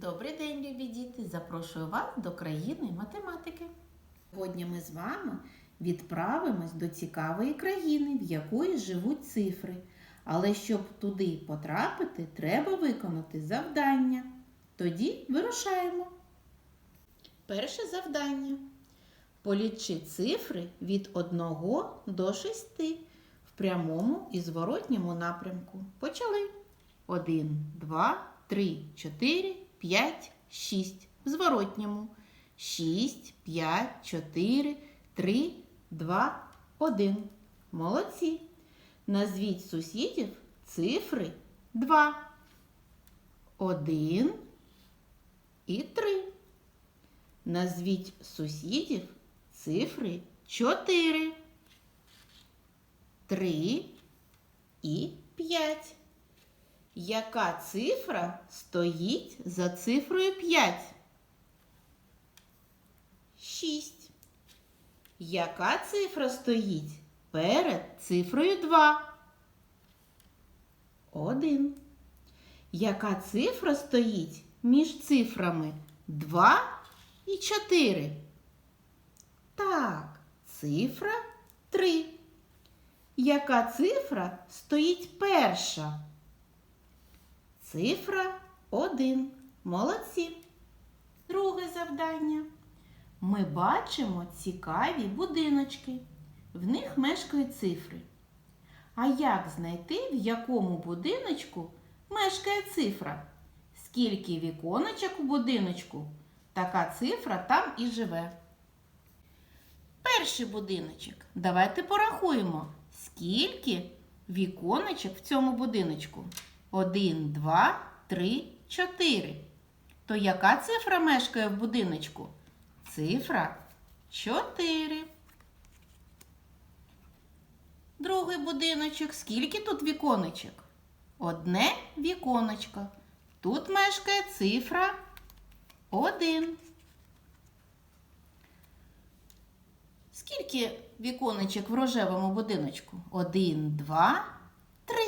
Добрий день, любі діти! Запрошую вас до країни математики. Сьогодні ми з вами відправимось до цікавої країни, в якої живуть цифри. Але щоб туди потрапити, треба виконати завдання. Тоді вирушаємо. Перше завдання. Полічи цифри від 1 до 6 в прямому і зворотньому напрямку. Почали. 1, 2, 3, 4, 5, 6. В зворотньому. 6, 5, 4, 3, 2, 1. Молодці. Назвіть сусідів цифри 2. 1 і 3. Назвіть сусідів цифри 4, 3 і 5. Яка цифра стоїть за цифрою 5? 6. Яка цифра стоїть перед цифрою 2? 1. Яка цифра стоїть між цифрами 2 і 4? Так, цифра 3. Яка цифра стоїть перша? Цифра 1. Молодці. Друге завдання. Ми бачимо цікаві будиночки. В них мешкають цифри. А як знайти, в якому будиночку мешкає цифра? Скільки віконочок у будиночку? Така цифра там і живе. Перший будиночок. Давайте порахуємо, скільки віконочок в цьому будиночку. 1, 2, 3, 4. То яка цифра мешкає в будиночку? Цифра 4. Другий будиночок. Скільки тут віконочок? Одне віконечко. Тут мешкає цифра 1. Скільки віконечок в рожевому будиночку? Один, два,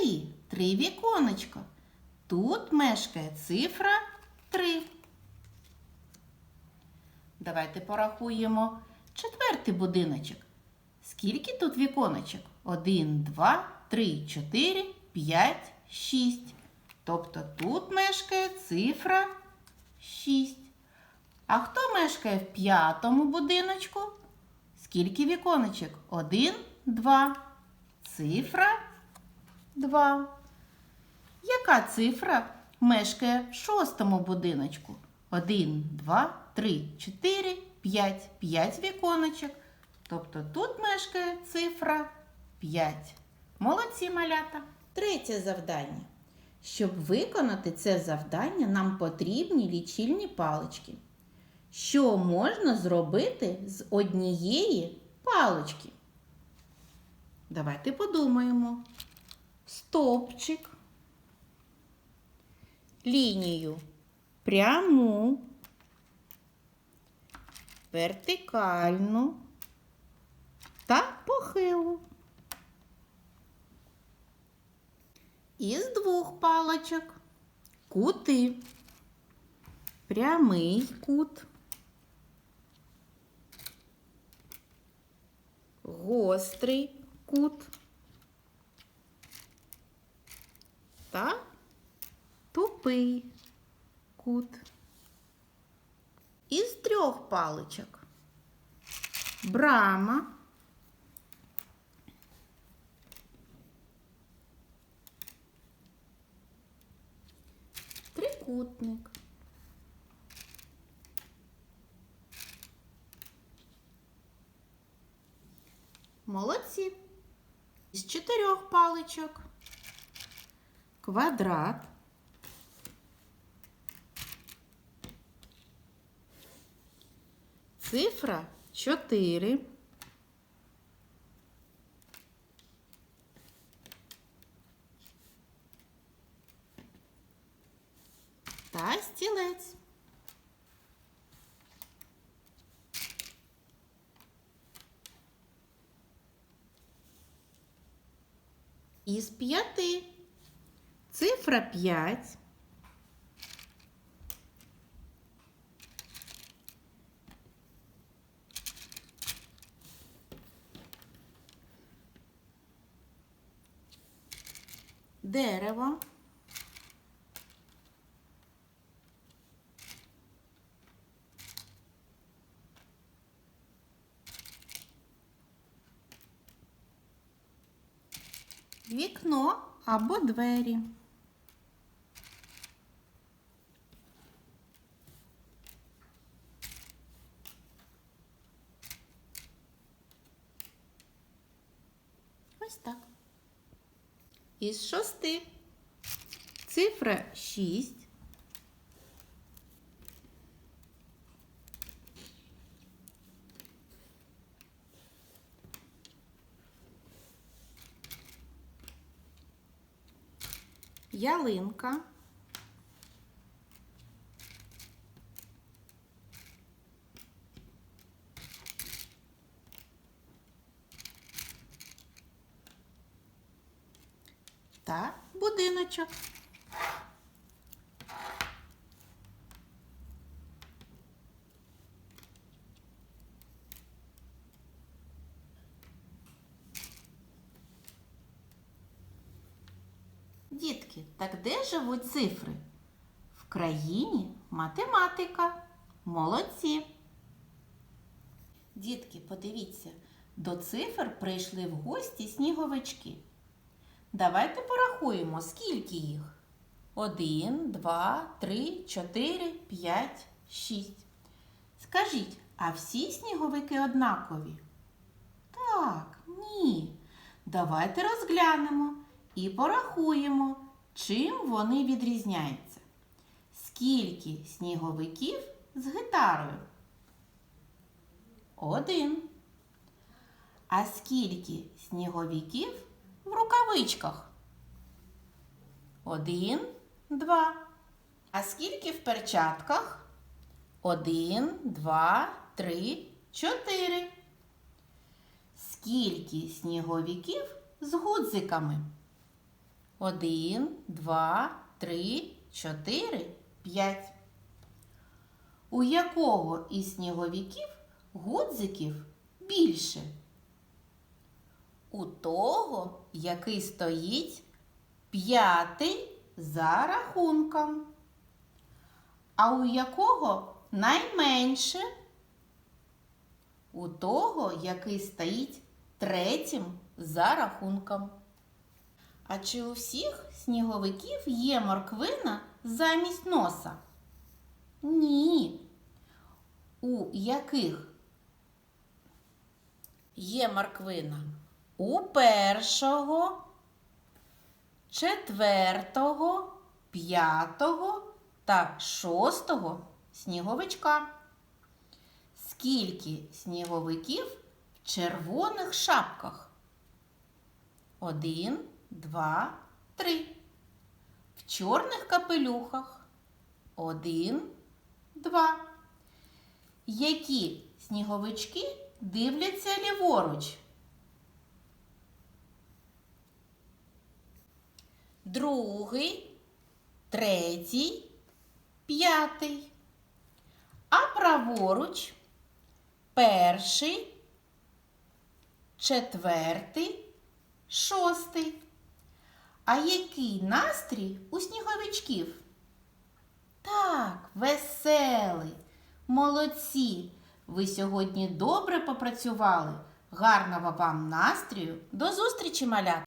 три. Три віконечка. Тут мешкає цифра 3. Давайте порахуємо четвертий будиночок. Скільки тут віконечок? 1, 2, 3, 4, 5, 6. Тобто тут мешкає цифра 6. А хто мешкає в п'ятому будиночку? Скільки віконечок? 1, 2. Цифра 2. Яка цифра мешкає в шостому будиночку? 1, 2, 3, 4, 5. 5 віконочок. Тобто тут мешкає цифра 5. Молодці малята. Третє завдання. Щоб виконати це завдання, нам потрібні лічильні палички. Що можна зробити з однієї палички? Давайте подумаємо. Стовпчик, лінію пряму, вертикальну та похилу. Із двох паличок кути, прямий кут, гострий кут та тупий кут. Із трьох паличок брама, трикутник. Молодці. З чотирьох паличок квадрат. Цифра 4. Та стілець. Із п'яти. Цифра 5. Дерево. Вікно або двері. Із шести. Цифра 6. Ялинка. Та будиночок. Дітки, так де живуть цифри? В країні математика. Молодці. Дітки, подивіться, до цифр прийшли в гості сніговички. Давайте порахуємо, скільки їх. Один, два, три, чотири, п'ять, шість. Скажіть, а всі сніговики однакові? Так, ні. Давайте розглянемо і порахуємо, чим вони відрізняються. Скільки сніговиків з гітарою? Один. А скільки сніговиків рукавичках? Один, два. А скільки в перчатках? Один, два, три, чотири. Скільки сніговиків з гудзиками? Один, два, три, чотири, п'ять. У якого із сніговиків гудзиків більше? У того, який стоїть п'ятий за рахунком. А у якого найменше? У того, який стоїть третім за рахунком. А чи у всіх сніговиків є морквина замість носа? Ні. У яких є морквина? У першого, четвертого, п'ятого та шостого сніговичка. Скільки сніговиків в червоних шапках? Один, два, три. В чорних капелюхах. Один, два. Які сніговички дивляться ліворуч? Другий, третій, п'ятий. А праворуч перший, четвертий, шостий. А який настрій у сніговичків? Так, веселий. Молодці! Ви сьогодні добре попрацювали. Гарного вам настрію. До зустрічі, малята!